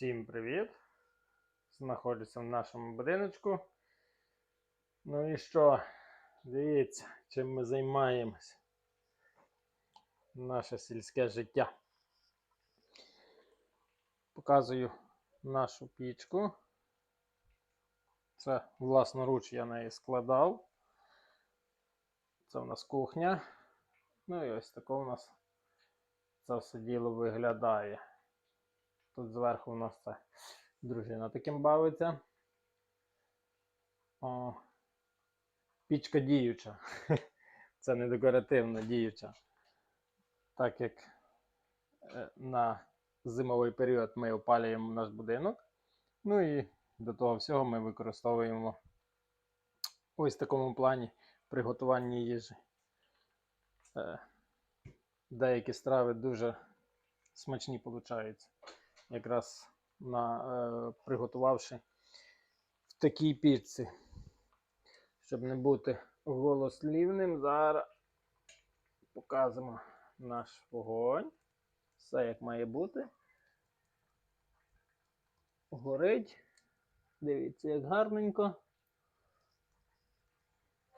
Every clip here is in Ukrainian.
Всім привіт! Знаходжуся в нашому будиночку. Ну і що? Дивіться, чим ми займаємось. Наше сільське життя. Показую нашу пічку. Це власноруч я неї складав. Це в нас кухня. Ну і ось тако у нас це все діло виглядає. Тут зверху у нас це дружина таким бавиться. О, пічка діюча. Це не декоративна діюча. Так як е, на зимовий період ми опалюємо наш будинок. Ну і до того всього ми використовуємо ось в такому плані приготування їжі. Е, Деякі страви дуже смачні получаються якраз на, е, приготувавши в такій піці. Щоб не бути голослівним, зараз показуємо наш вогонь. Все як має бути. Горить. Дивіться, як гарненько.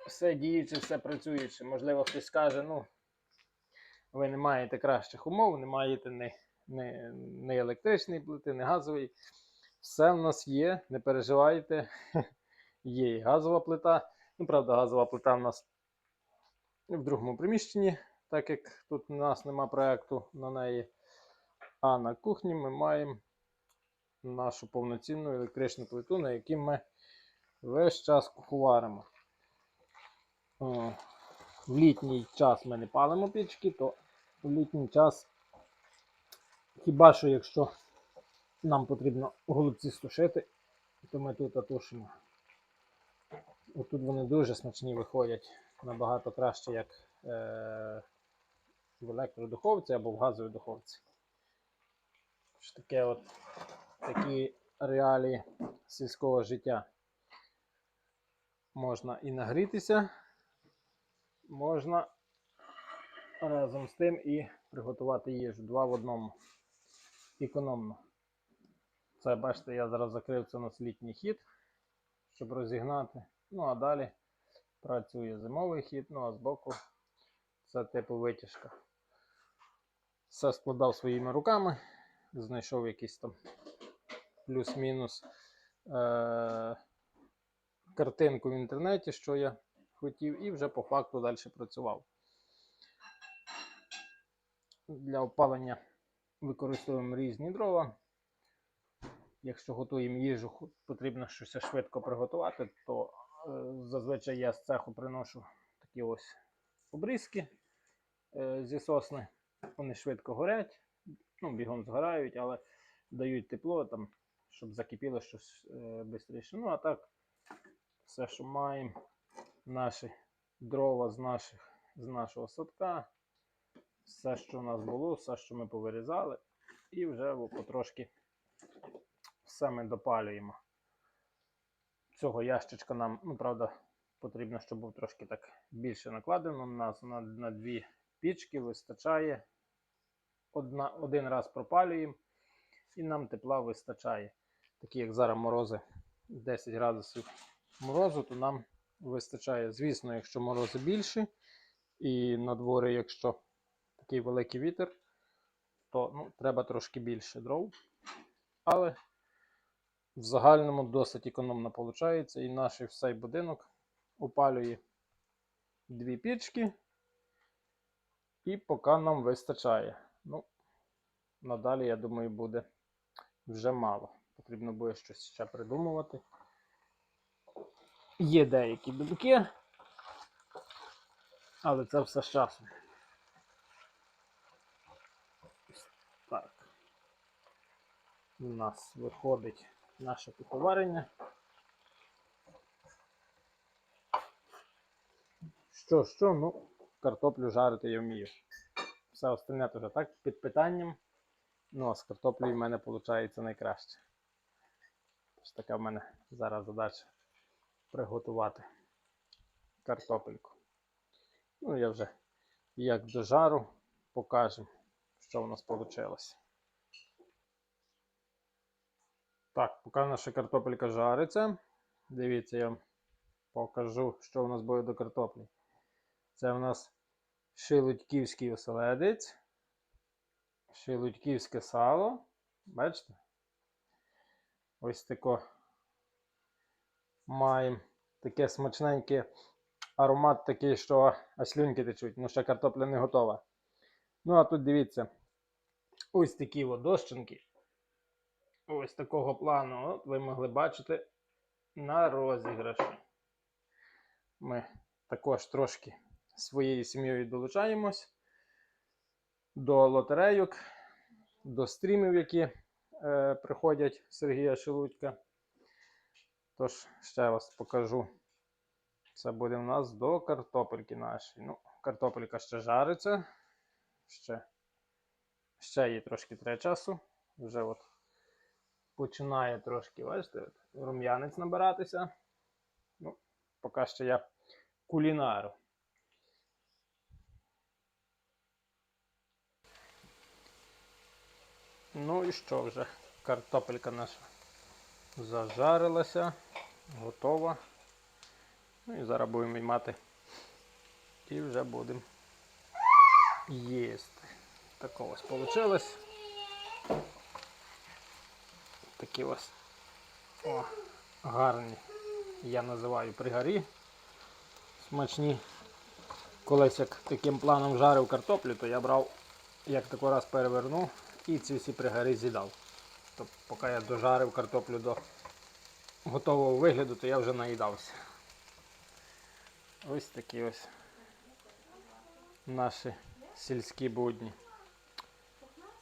Все діюче, все працююче. Можливо, хтось скаже, ну, ви не маєте кращих умов, не маєте ні не, не електричної плити, не газової. Все в нас є, не переживайте. Є і газова плита. Ну, правда, газова плита в нас в другому приміщенні, так як тут у нас нема проєкту на неї. А на кухні ми маємо нашу повноцінну електричну плиту, на якій ми весь час куховаримо. О, В літній час ми не палимо пічки, то в літній час Хіба що якщо нам потрібно голубці стушити, то ми тут отушимо. Отут вони дуже смачні виходять набагато краще, як е- в електродуховці або в газовій духовці. Таке от такі реалії сільського життя. Можна і нагрітися, можна разом з тим і приготувати їжу два в одному економно. Це, бачите, я зараз закрив це на літній хід, щоб розігнати. Ну, а далі працює зимовий хід, ну а збоку це типу витяжка. Все складав своїми руками, знайшов якийсь там плюс-мінус е- картинку в інтернеті, що я хотів, і вже по факту далі працював. Для опалення використовуємо різні дрова. Якщо готуємо їжу, потрібно щось швидко приготувати, то е, зазвичай я з цеху приношу такі ось обрізки е, зі сосни. Вони швидко горять, ну, бігом згорають, але дають тепло, там, щоб закипіло щось е, швидше. Ну, а так, все, що маємо, наші дрова з, наших, з нашого садка все, що у нас було, все, що ми повирізали, і вже потрошки все ми допалюємо. Цього ящичка нам, ну, правда, потрібно, щоб був трошки так більше накладено. У нас на, на дві пічки вистачає. Одна, Один раз пропалюємо, і нам тепла вистачає. Такі, як зараз морози 10 градусів морозу, то нам вистачає. Звісно, якщо морози більші, і на дворі, якщо такий великий вітер, то ну, треба трошки більше дров. Але в загальному досить економно виходить. І наш цей будинок опалює дві пічки. І поки нам вистачає. Ну, надалі, я думаю, буде вже мало. Потрібно буде щось ще придумувати. Є деякі думки, але це все з часом. Так. У нас виходить наше куховарення. Що, що, ну, картоплю жарити я вмію. Все остальне теж так під питанням. Ну, а з картоплею в мене виходить найкраще. Тож така в мене зараз задача приготувати картопельку. Ну, я вже як до жару покажемо що у нас вийшло. Так, поки наша картопелька жариться. Дивіться, я покажу, що у нас буде до картоплі. Це у нас шилудьківський оселедець, шилудьківське сало. Бачите? Ось тако маємо таке смачненьке аромат такий, що аж слюнки течуть, ну ще картопля не готова. Ну, а тут дивіться, ось такі от дощинки. Ось такого плану. От ви могли бачити на розіграші. Ми також трошки своєю сім'єю долучаємось до лотерейок, до стрімів, які е, приходять Сергія Шелудька. Тож, ще раз покажу. Це буде в нас до картопельки нашої. Ну, картопелька ще жариться. Ще, ще їй трошки треба часу. Вже от починає трошки, бачите, рум'янець набиратися. Ну, поки що я кулінару. Ну і що вже? Картопелька наша зажарилася, готова. Ну і зараз будемо мати. І вже будемо їсти. Таке ось вийшло. Такі ось о, гарні, я називаю пригарі. Смачні. Колись як таким планом жарив картоплю, то я брав, як тако раз перевернув і ці всі пригари з'їдав. Тобто, поки я дожарив картоплю до готового вигляду, то я вже наїдався. Ось такі ось наші сільські будні.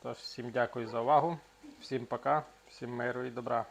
Тож, всім дякую за увагу, всім пока, всім миру і добра.